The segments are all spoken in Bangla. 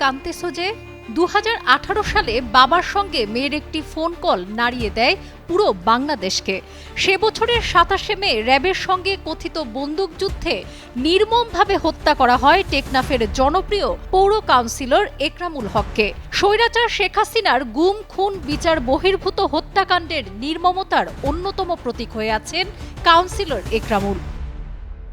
কান্তেছো যে? দু হাজার আঠারো সালে বাবার সঙ্গে মেয়ের একটি ফোন কল নাড়িয়ে দেয় পুরো বাংলাদেশকে। সে বছরের সাতাশে মে র্যাবের সঙ্গে কথিত বন্দুকযুদ্ধে নির্মমভাবে হত্যা করা হয় টেকনাফের জনপ্রিয় পৌর কাউন্সিলর একরামুল হককে। স্বৈরাচার শেখ হাসিনার গুম, খুন, বিচার বহির্ভূত হত্যাকাণ্ডের নির্মমতার অন্যতম প্রতীক হয়ে আছেন কাউন্সিলর একরামুল।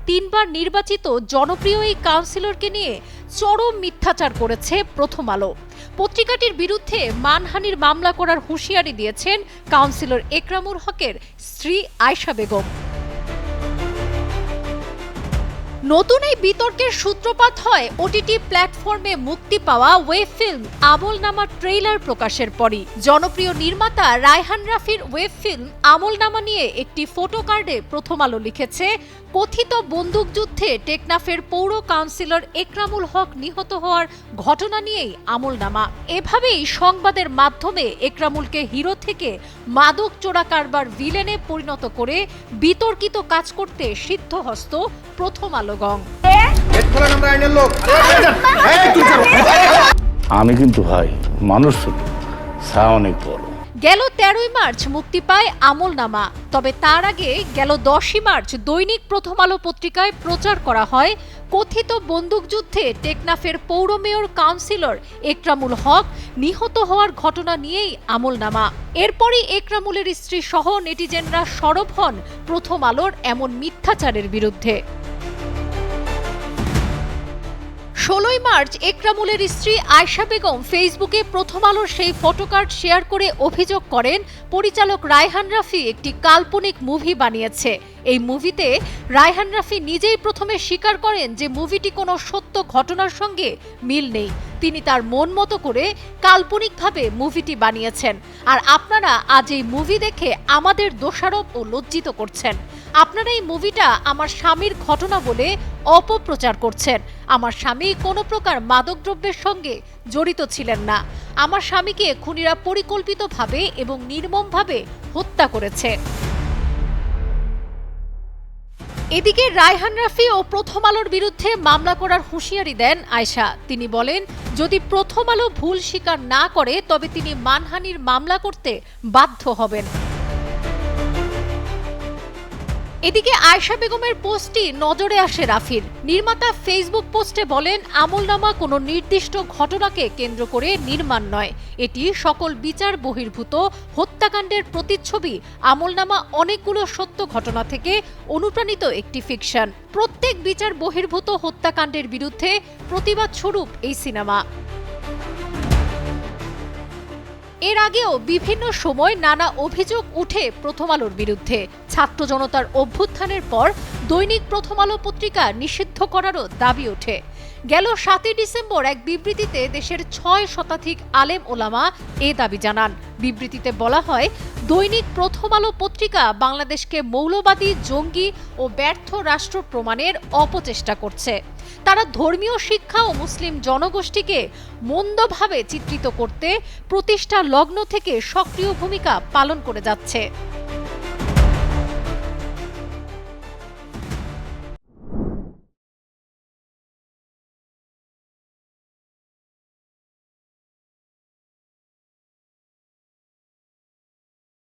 তিনবার নির্বাচিত জনপ্রিয় এই কাউন্সিলরকে নিয়ে চরম মিথ্যাচার করেছে প্রথম আলো। পত্রিকাটির বিরুদ্ধে মানহানির মামলা করার হুঁশিয়ারি দিয়েছেন কাউন্সিলর একরামুল হকের স্ত্রী আয়শা বেগম। নতুন এই বিতর্কের সূত্রপাত হয় ওটিটি প্ল্যাটফর্মে মুক্তি পাওয়া ওয়েব ফিল্ম আমল নামা ট্রেইলার প্রকাশের পরই। জনপ্রিয় নির্মাতা রায়হান রাফির ওয়েব ফিল্ম আমল নামা নিয়ে একটি ফটো কার্ডে প্রথম আলো লিখেছে, কথিত বন্দুকযুদ্ধে টেকনাফের পৌর কাউন্সিলর একরামুল হক নিহত হওয়ার ঘটনা নিয়েই আমলনামা। এভাবেই সংবাদের মাধ্যমে একরামুলকে হিরো থেকে মাদক চোরা কারবার ভিলেনে পরিণত করে বিতর্কিত কাজ করতে সিদ্ধহস্ত প্রথম আলোগং আমি কিন্তু ভাই মানুষ অনেক বড়। গেল তেরোই মার্চ মুক্তি পায় আমলনামা। তবে তার আগে গেল দশই মার্চ দৈনিক প্রথম আলো পত্রিকায় প্রচার করা হয় কথিত বন্দুকযুদ্ধে টেকনাফের পৌর মেয়র কাউন্সিলর একরামুল হক নিহত হওয়ার ঘটনা নিয়েই আমলনামা। এরপরই একরামুলের স্ত্রী সহ নেটিজেনরা সরব হন প্রথম আলোর এমন মিথ্যাচারের বিরুদ্ধে। ষোলোই মার্চ একরামুলের স্ত্রী আয়শা বেগম ফেসবুকে প্রথম আলোর সেই ফটোকার্ড শেয়ার করে অভিযোগ করেন, পরিচালক রায়হান রাফি একটি কাল্পনিক মুভি বানিয়েছে। এই মুভিতে রায়হান রাফি নিজেই প্রথমে স্বীকার করেন যে মুভিটি কোনো সত্য ঘটনার সঙ্গে মিল নেই। তিনি তার মন মতো করে কাল্পনিকভাবে মুভিটি বানিয়েছেন। আর আপনারা আজ এই মুভি দেখে আমাদের দোষারোপ ও লজ্জিত করছেন। আপনারা এই মুভিটা আমার স্বামীর ঘটনা বলে অপপ্রচার করছেন। আমার স্বামী কোনো প্রকার মাদকদ্রব্যের সঙ্গে জড়িত ছিলেন না। আমার স্বামীকে খুনিরা পরিকল্পিতভাবে এবং নির্মমভাবে হত্যা করেছে। এদিকে রায়হান রাফি ও প্রথম আলোর বিরুদ্ধে মামলা করার হুঁশিয়ারি দেন আয়শা। তিনি বলেন, যদি প্রথম আলো ভুল স্বীকার না করে, তবে তিনি মানহানির মামলা করতে বাধ্য হবেন। এদিকে আয়শা বেগমের পোস্টটি নজরে আসে রাফির। নির্মাতা ফেসবুক পোস্টে বলেন, আমলনামা কোনো নির্দিষ্ট ঘটনাকে কেন্দ্র করে নির্মাণ নয়। এটি সকল বিচার বহির্ভূত। হত্যাকাণ্ডের প্রতিচ্ছবি, আমলনামা অনেকগুলো সত্য ঘটনা থেকে অনুপ্রাণিত একটি ফিকশন। প্রত্যেক বিচার বহির্ভূত হত্যাকাণ্ডের বিরুদ্ধে প্রতিবাদ স্বরূপ এই সিনেমা। এর আগেও বিভিন্ন সময় নানা অভিযোগ উঠে প্রথম আলোর বিরুদ্ধে। ছাত্র জনতার অভ্যুত্থানের পর দৈনিক প্রথম আলো পত্রিকা নিষিদ্ধ করারও দাবি ওঠে। গেল সাতই ডিসেম্বর এক বিবৃতিতে দেশের ছয় শতাধিক আলেম ওলামা এ দাবি জানান। বিবৃতিতে বলা হয়, দৈনিক প্রথম আলো পত্রিকা বাংলাদেশকে মৌলবাদী, জঙ্গি ও ব্যর্থ রাষ্ট্র প্রমাণের অপচেষ্টা করছে। তারা ধর্মীয় শিক্ষা ও মুসলিম জনগোষ্ঠীকে মন্দভাবে চিত্রিত করতে প্রতিষ্ঠা লগ্ন থেকে সক্রিয় ভূমিকা পালন করে যাচ্ছে।